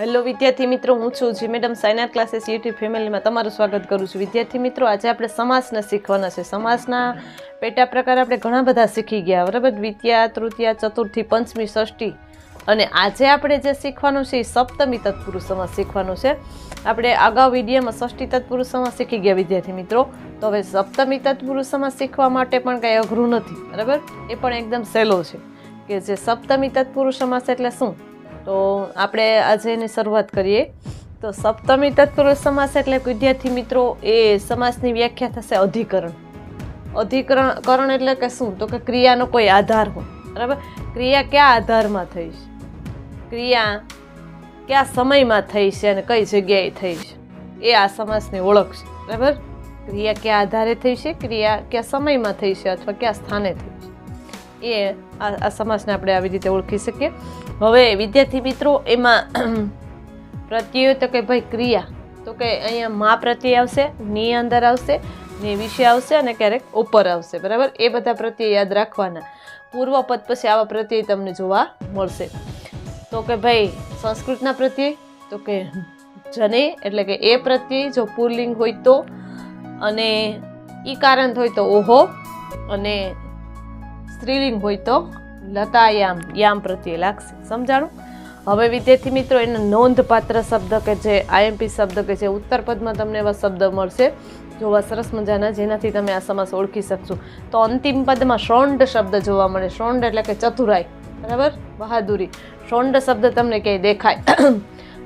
Hello વિદ્યાર્થી મિત્રો, હું છું જી. મેડમ સાઇનાર ક્લાસીસ, યુટ્યુબ ફેમિલીમાં તમારું સ્વાગત કરું છું. વિદ્યાર્થી મિત્રો, આજે આપણે સમાસને શીખવાના છે. સમાસના પેટા પ્રકાર આપણે ઘણા બધા શીખી ગયા, બરાબર? દ્વિતીયા, તૃતીયા, ચતુર્થી, પંચમી, ષષ્ઠી. અને આજે આપણે જે શીખવાનું છે એ સપ્તમી તત્પુરુષ સમાસ શીખવાનું છે. આપણે અગાઉ વિડીયોમાં ષષ્ઠી તત્પુરુષ સમાસ શીખી ગયા, વિદ્યાર્થી મિત્રો. તો હવે સપ્તમી તત્પુરુષ સમાસ શીખવા માટે પણ કંઈ અઘરું નથી, બરાબર? એ પણ એકદમ સહેલો છે કે જે સપ્તમી તત્પુરુષ સમાસ એટલે શું? તો આપણે આજે એની શરૂઆત કરીએ. તો સપ્તમી તત્પુરુષ સમાસ એટલે વિદ્યાર્થી મિત્રો, એ સમાસની વ્યાખ્યા થશે અધિકરણ. અધિકરણ કરણ એટલે કે શું? તો કે ક્રિયાનો કોઈ આધાર હોય. બરાબર? ક્રિયા કયા આધારમાં થઈ છે? ક્રિયા કયા સમયમાં થઈ છે અને કઈ જગ્યાએ થઈ છે? એ આ સમાસની ઓળખ છે. બરાબર? ક્રિયા કયા આધારે થઈ છે? ક્રિયા કયા સમયમાં થઈ છે? અથવા કયા સ્થાને થઈ છે? એ આ સમાસને આપણે આવી રીતે ઓળખી શકીએ. હવે વિદ્યાર્થી મિત્રો, એમાં પ્રત્યયો તો કે ભાઈ ક્રિયા, તો કે અહીંયા મા પ્રત્યય આવશે, ની અંદર આવશે, ને વિશે આવશે અને ક્યારેક ઉપર આવશે. બરાબર? એ બધા પ્રત્યય યાદ રાખવાના. પૂર્વ પદ પછી આવા પ્રત્યય તમને જોવા મળશે. તો કે ભાઈ સંસ્કૃતના પ્રત્યય, તો કે જને, એટલે કે એ પ્રત્યય, જો પુલ્લિંગ હોય તો, અને ઈ કારણ હોય તો ઓહો, અને સ્ત્રીલિંગ હોય તો લતાયામ યામ પ્રત્યે લાગશે. સમજાણું? હવે વિદ્યાર્થી મિત્રો, એનો નોંધપાત્ર શબ્દ કે જે આઈએમપી શબ્દ કે જે ઉત્તર પદમાં તમને એવા શબ્દ મળશે, જોવા સરસ મજાના, જેનાથી તમે આ સમાસ ઓળખી શકશો. તો અંતિમ પદમાં શ્રોંડ શબ્દ જોવા મળે. શોંડ એટલે કે ચતુરાઈ. બરાબર? બહાદુરી. શ્રોંડ શબ્દ તમને ક્યાંય દેખાય.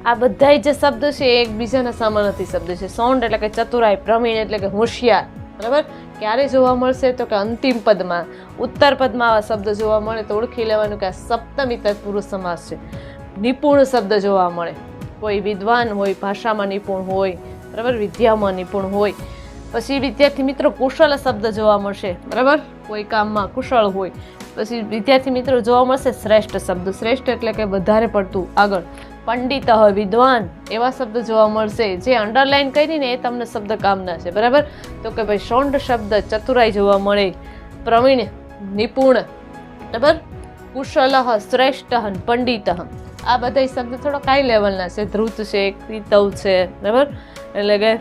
આ બધાય જે શબ્દ છે એ એકબીજાના સામાનથી શબ્દ છે. સોંડ એટલે કે ચતુરાઈ, પ્રવીણ એટલે કે હોશિયાર. બરાબર? ક્યારે જોવા મળશે તો કે અંતિમ પદમાં, ઉત્તર પદમાં આવા શબ્દ જોવા મળે તો ઓળખી લેવાનું કે આ સપ્તમી તત્પુરુષ સમાસ છે. નિપુણ શબ્દ જોવા મળે. કોઈ વિદ્વાન હોય, ભાષામાં નિપુણ હોય, બરાબર? વિદ્યામાં નિપુણ હોય. પછી વિદ્યાર્થી મિત્રો કુશળ શબ્દ જોવા મળશે, બરાબર? કોઈ કામમાં કુશળ હોય પછી વિદ્યાર્થી મિત્રો જોવા મળશે શ્રેષ્ઠ શબ્દ. શ્રેષ્ઠ એટલે કે વધારે પડતું આગળ. પંડિત વિદ્વાન, એવા શબ્દ જોવા મળશે જે અંડરલાઈન કરીને એ તમને શબ્દ કામના છે. બરાબર? તો કે ભાઈ શોંડ શબ્દ ચતુરાઈ જોવા મળે, પ્રવીણ, નિપુણ. બરાબર? કુશલ, શ્રેષ્ઠ, પંડિત. આ બધા શબ્દ થોડોક કાંઈ લેવલના છે. ધ્રુત છે ક્રિતવ છે. બરાબર? એટલે કે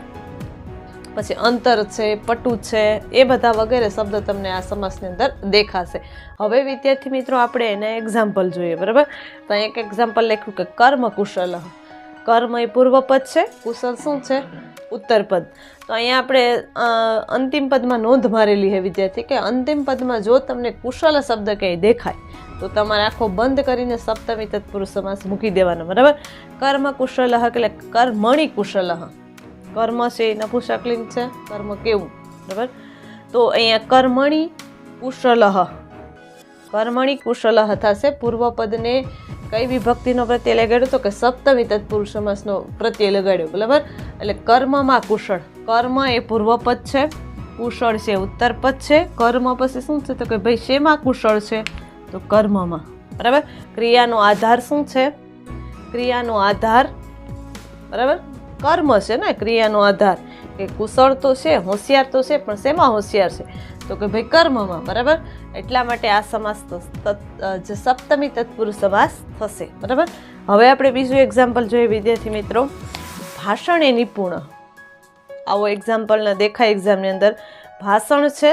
પછી અંતર છે, પટુ છે, એ બધા વગેરે શબ્દ તમને આ સમાસની અંદર દેખાશે. હવે વિદ્યાર્થી મિત્રો, આપણે એને એક્ઝામ્પલ જોઈએ, બરાબર? તો એક એક્ઝામ્પલ લખ્યું કે કર્મ કુશલ કર્મ એ પૂર્વપદ છે, કુશલ શું છે? ઉત્તરપદ. તો અહીંયા આપણે અંતિમ પદમાં નોંધ મારેલી છે વિદ્યાર્થી કે અંતિમ પદમાં જો તમને કુશલ શબ્દ ક્યાંય દેખાય, તો તમારે આંખો બંધ કરીને સપ્તમી તત્પુરુષ સમાસ મૂકી દેવાનો, બરાબર? કર્મ કુશલ એટલે કર્મણી કુશલ. કર્મ છે એ નપુસકલિંગ છે, કર્મ કેવું? બરાબર? તો અહીંયા કર્મણી કુશલહ. કર્મણી કુશલહ થશે. પૂર્વપદને કઈ વિભક્તિનો પ્રત્યય લગાડ્યો તો કે સપ્તમી તત્પુરુષ પ્રત્યય લગાડ્યો, બરાબર? એટલે કર્મમાં કુશળ. કર્મ એ પૂર્વપદ છે, કુશળ છે, ઉત્તરપદ છે. કર્મ પછી શું છે તો કે ભાઈ, શેમાં કુશળ છે? તો કર્મમાં. બરાબર? ક્રિયાનો આધાર શું છે? ક્રિયાનો આધાર, બરાબર? કર્મ છે ને, ક્રિયાનો આધાર. કે કુશળ તો છે, હોશિયાર તો છે, પણ શેમાં હોશિયાર છે? તો કે ભાઈ કર્મમાં, બરાબર? એટલા માટે આ સમાસ તો જે સપ્તમી તત્પુરુષ સમાસ થશે, બરાબર? હવે આપણે બીજું એક્ઝામ્પલ જોઈએ, વિદ્યાર્થી મિત્રો. ભાષણ એ નિપુણ. આવો એક્ઝામ્પલના દેખાય એક્ઝામની અંદર. ભાષણ છે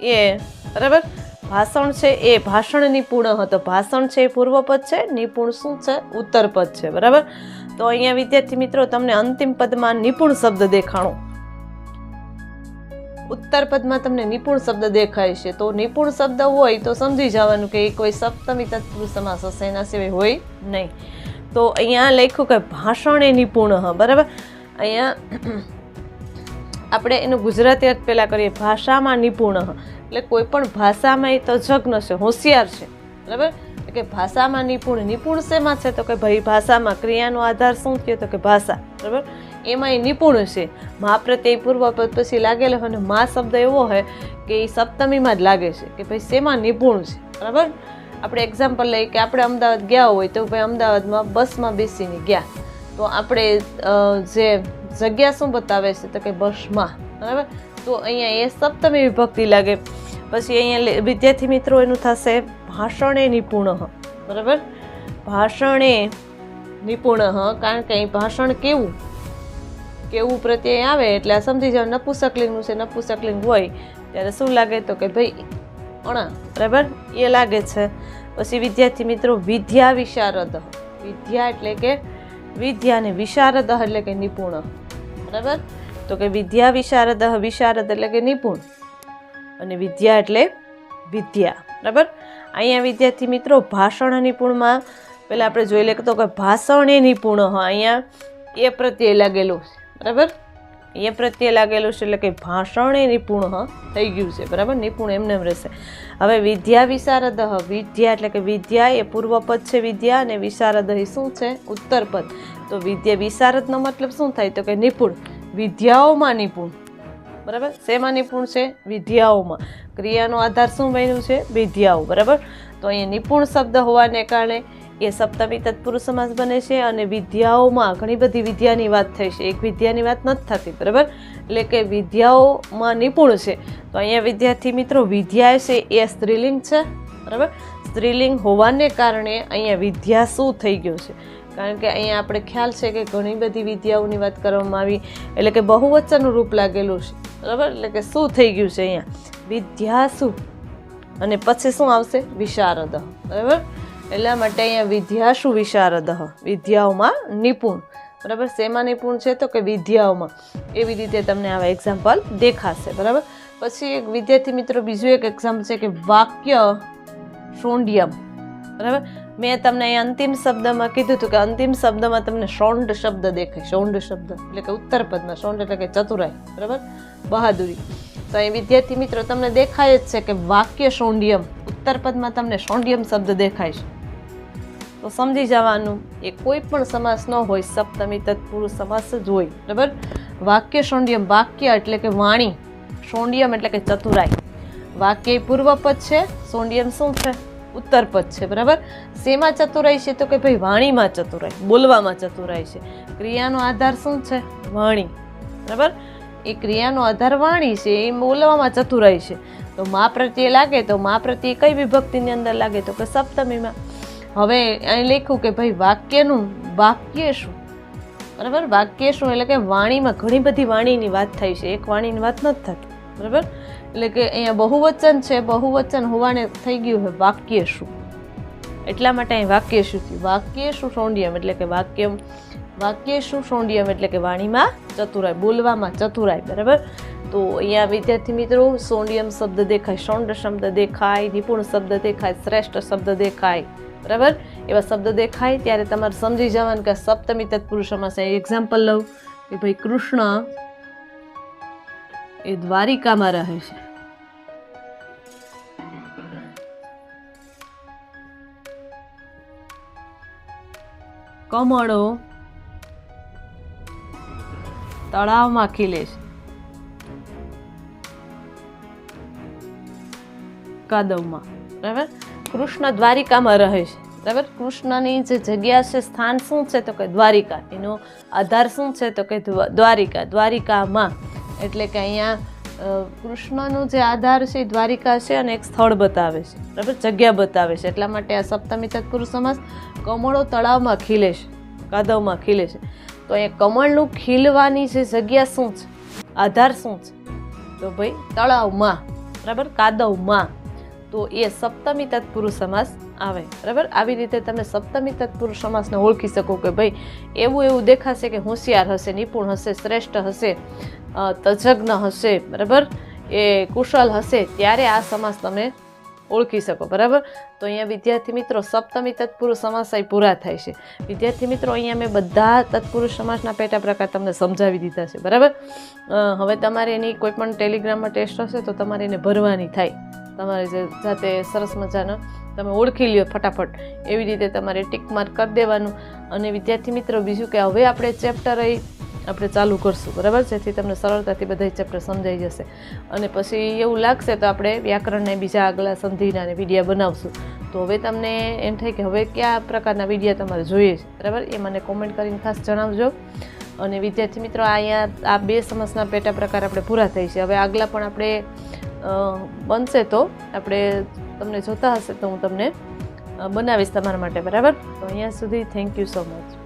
એ, બરાબર? ભાષણ છે એ ભાષણ નિપુણ હતો. ભાષણ છે એ પૂર્વપદ છે, નિપુણ શું છે? ઉત્તરપદ છે, બરાબર? તો અહીંયા વિદ્યાર્થી મિત્રો, તમને અંતિમ પદમાં નિપુણ શબ્દ દેખાણો. ઉત્તર પદમાં તમને નિપુણ શબ્દ દેખાય છે. તો નિપુણ શબ્દ હોય તો સમજી જવાનું કે એ કોઈ સપ્તમી તત્પુરુષ સમાસ હશે, એના સિવાય હોય નહીં. તો અહીંયા લખ્યું કે ભાષણ એ નિપુણ, હ, બરાબર? અહીંયા આપણે એનું ગુજરાતી અર્થ પહેલાં કરીએ. ભાષામાં નિપુણ એટલે કોઈ પણ ભાષામાં એ તો જગ્ન છે, હોશિયાર છે. બરાબર? કે ભાષામાં નિપુણ નિપુણ શેમાં છે? તો કે ભાઈ ભાષામાં ક્રિયાનો આધાર શું થયો? તો કે ભાષા, બરાબર? એમાં એ નિપુણ છે. મા પ્રત્યય પૂર્વપદ પછી લાગેલો હોય અને મા શબ્દ એવો હોય કે એ સપ્તમીમાં જ લાગે છે કે ભાઈ શેમાં નિપુણ છે, બરાબર? આપણે એક્ઝામ્પલ લઈએ કે આપણે અમદાવાદ ગયા હોય તો ભાઈ અમદાવાદમાં બસમાં બેસીને ગયા. તો આપણે જે જગ્યા શું બતાવે છે? તો કે બસમાં, બરાબર? તો અહીંયા એ સપ્તમી વિભક્તિ લાગે. પછી અહીંયા વિદ્યાર્થી મિત્રો, એનું થશે ભાષણે નિપુણ. બરાબર? ભાષણે નિપુણ, કારણ કે અહીં ભાષણ કેવું? કેવું પ્રત્યે આવે? એટલે આ સમજી જાવ નપુસકલિંગનું છે નપુસકલિંગ હોય, ત્યારે શું લાગે તો કે ભાઈ, અણા, બરાબર? એ લાગે છે. પછી વિદ્યાર્થી મિત્રો, વિદ્યા વિશારદ. વિદ્યા એટલે કે વિદ્યાને વિશારદ એટલે કે નિપુણ. બરાબર? તો કે વિદ્યા વિશારદ વિશારદ એટલે કે નિપુણ. અને વિદ્યા એટલે વિદ્યા, બરાબર? અહીંયા વિદ્યાર્થી મિત્રો, ભાષણ નિપુણમાં પહેલાં આપણે જોઈ લઈએ તો કે ભાષણ એ નિપુણ અહીંયા એ પ્રત્યે લાગેલું છે, બરાબર? એ પ્રત્યે લાગેલું છે એટલે કે ભાષણ એ નિપુણ થઈ ગયું છે, બરાબર? નિપુણ એમને એમ રહેશે. હવે વિદ્યા વિશારદ વિદ્યા એટલે કે વિદ્યા એ પૂર્વપદ છે વિદ્યા અને વિશારદ એ શું છે? ઉત્તરપદ. તો વિદ્યા વિશારદનો મતલબ શું થાય? તો કે નિપુણ. વિદ્યાઓમાં નિપુણ. બરાબર? શેમાં નિપુણ છે વિદ્યાઓમાં. ક્રિયાનો આધાર શું બન્યું છે? વિદ્યાઓ, બરાબર? તો અહીંયા નિપુણ શબ્દ હોવાને કારણે એ સપ્તમી તત્પુરુષ સમાસ બને છે અને વિદ્યાઓમાં ઘણી બધી વિદ્યાની વાત થઈ છે. એક વિદ્યાની વાત નથી થતી, બરાબર? એટલે કે વિદ્યાઓમાં નિપુણ છે. તો અહીંયા વિદ્યાર્થી મિત્રો, વિદ્યા છે એ સ્ત્રીલિંગ છે, બરાબર? સ્ત્રીલિંગ હોવાને કારણે અહીંયા વિદ્યા શું થઈ ગયું છે? કારણ કે અહીંયા આપણે ખ્યાલ છે કે ઘણી બધી વિદ્યાઓની વાત કરવામાં આવી. એટલે કે બહુવચનનું રૂપ લાગેલું છે. બરાબર? એટલે કે શું થઈ ગયું છે અહીંયા? વિદ્યાસુ. અને પછી શું આવશે? વિશારદ. બરાબર? એટલા માટે અહીંયા વિદ્યાશુ વિશારદ, વિદ્યાઓમાં નિપુણ. બરાબર? શેમાં નિપુણ છે? તો કે વિદ્યાઓમાં. એવી રીતે તમને આવા એક્ઝામ્પલ દેખાશે. બરાબર? પછી એક વિદ્યાર્થી મિત્રો, બીજું એક એક્ઝામ્પલ છે કે વાક્ય શોંડિયમ. બરાબર? મેં તમને અંતિમ શબ્દમાં કીધું હતું કે અંતિમ શબ્દમાં તમને શોંડ શબ્દ દેખાય સૌંડ શબ્દ. એટલે કે ઉત્તર પદમાં શોંડ એટલે કે ચતુરાઈ, બરાબર? બહાદુરી. તો અહીં વિદ્યાર્થી મિત્રો, તમને દેખાય જ છે કે વાક્ય શોંડિયમ ઉત્તર પદમાં તમને શોંડિયમ શબ્દ દેખાય છે. તો સમજી જવાનું, એ કોઈ પણ સમાસ ન હોય, સપ્તમી તત્પુરુષ સમાસ જ હોય, બરાબર? વાક્ય શોંડિયમ વાક્ય એટલે કે વાણી શોંડિયમ એટલે કે ચતુરાઈ. વાક્ય પૂર્વપદ છે શોંડિયમ શું છે? ઉત્તરપદ છે, બરાબર? શેમાં ચતુરાઈ છે તો કે ભાઈ વાણીમાં ચતુરાઈ, બોલવામાં ચતુરાઈ છે. ક્રિયાનો આધાર શું છે? વાણી, બરાબર? એ ક્રિયાનો આધાર વાણી છે, એ બોલવામાં ચતુરાઈ છે. તો મા પ્રત્યે લાગે તો મા પ્રત્યે કઈ વિભક્તિની અંદર લાગે તો કે સપ્તમીમાં. હવે અહીં લખ્યું કે ભાઈ વાક્યનું વાક્ય શું? બરાબર? વાક્ય શું? એટલે કે વાણીમાં ઘણી બધી વાણીની વાત થાય છે. એક વાણીની વાત નથી થતી. બરાબર? એટલે કે અહીંયા બહુવચન છે, બહુવચન હોવાને થઈ ગયું છે વાક્ય શું? એટલા માટે અહીં વાક્ય શું થયું? વાક્ય શું સોંડિયમ? એટલે કે વાક્ય વાક્ય શું સોંડિયમ? એટલે કે વાણીમાં ચતુરાઈ, બોલવામાં ચતુરાઈ, બરાબર? તો અહીંયા વિદ્યાર્થી મિત્રો, સોંડિયમ શબ્દ દેખાય સોંડ શબ્દ દેખાય, નિપુણ શબ્દ દેખાય, શ્રેષ્ઠ શબ્દ દેખાય, બરાબર? એવા શબ્દ દેખાય, ત્યારે તમારે સમજી જવાનું કે સપ્તમી તત્પુરુષોમાં સમાસ એક્ઝામ્પલ લઉં કે ભાઈ કૃષ્ણ એ દ્વારિકામાં રહે છે. કમળો તળાવમાં ખીલે છે કાદવમાં બરાબર? કૃષ્ણ દ્વારિકામાં રહે છે. બરાબર? કૃષ્ણની જે જગ્યા છે, સ્થાન શું છે? તો કે દ્વારિકા. એનો આધાર શું છે? તો કે દ્વારિકા. દ્વારિકામાં. એટલે કે અહીંયા કૃષ્ણનું જે આધાર છે દ્વારિકા છે અને એક સ્થળ બતાવે છે. બરાબર? જગ્યા બતાવે છે. એટલા માટે આ સપ્તમી તત્પુરુષ સમાસ કમળો તળાવમાં ખીલે છે કાદવમાં ખીલે છે તો અહીંયા કમળનું ખીલવાની જે જગ્યા શું છે? આધાર શું છે? તો ભાઈ, તળાવમાં, બરાબર? કાદવમાં તો એ સપ્તમી તત્પુરુષ સમાસ આવે, બરાબર? આવી રીતે તમે સપ્તમી તત્પુરુષ સમાસને ઓળખી શકો કે ભાઈ, એવું એવું દેખાશે કે હોશિયાર હશે, નિપુણ હશે, શ્રેષ્ઠ હશે તજજ્ઞ હશે, બરાબર? એ કુશળ હશે, ત્યારે આ સમાસ તમે ઓળખી શકો, બરાબર? તો અહીંયા વિદ્યાર્થી મિત્રો, સપ્તમી તત્પુરુષ સમાસ અહીં પૂરા થાય છે. વિદ્યાર્થી મિત્રો, અહીંયા મેં બધા તત્પુરુષ સમાસના પેટા પ્રકાર તમને સમજાવી દીધા છે, બરાબર? હવે તમારે એની કોઈ પણ ટેલિગ્રામમાં ટેસ્ટ હશે તો તમારે એને ભરવાની થાય. તમારે જે જાતે સરસ મજાનો તમે ઓળખી લ્યો ફટાફટ. એવી રીતે તમારે ટીક માર્ક કરી દેવાનું. અને વિદ્યાર્થી મિત્રો, બીજું કે હવે આપણે ચેપ્ટર અહીં આપણે ચાલુ કરશું, બરાબર? જેથી તમને સરળતાથી બધા ચેપ્ટર સમજાઈ જશે. અને પછી એવું લાગશે તો આપણે વ્યાકરણને બીજા આગલા સંધિના વિડીયા બનાવશું. તો હવે તમને એમ થાય કે હવે કયા પ્રકારના વિડીયા તમારે જોઈએ છે, બરાબર? એ મને કોમેન્ટ કરીને ખાસ જણાવજો. અને વિદ્યાર્થી મિત્રો અહીંયા આ બે સમસના પેટા પ્રકાર આપણે પૂરા થઈ છે. હવે આગલા પણ આપણે બનશે તો આપણે તમને જોતા હશે તો હું તમને બનાવીશ તમારા માટે, બરાબર? તો અહીંયા સુધી થેન્ક યુ સો મચ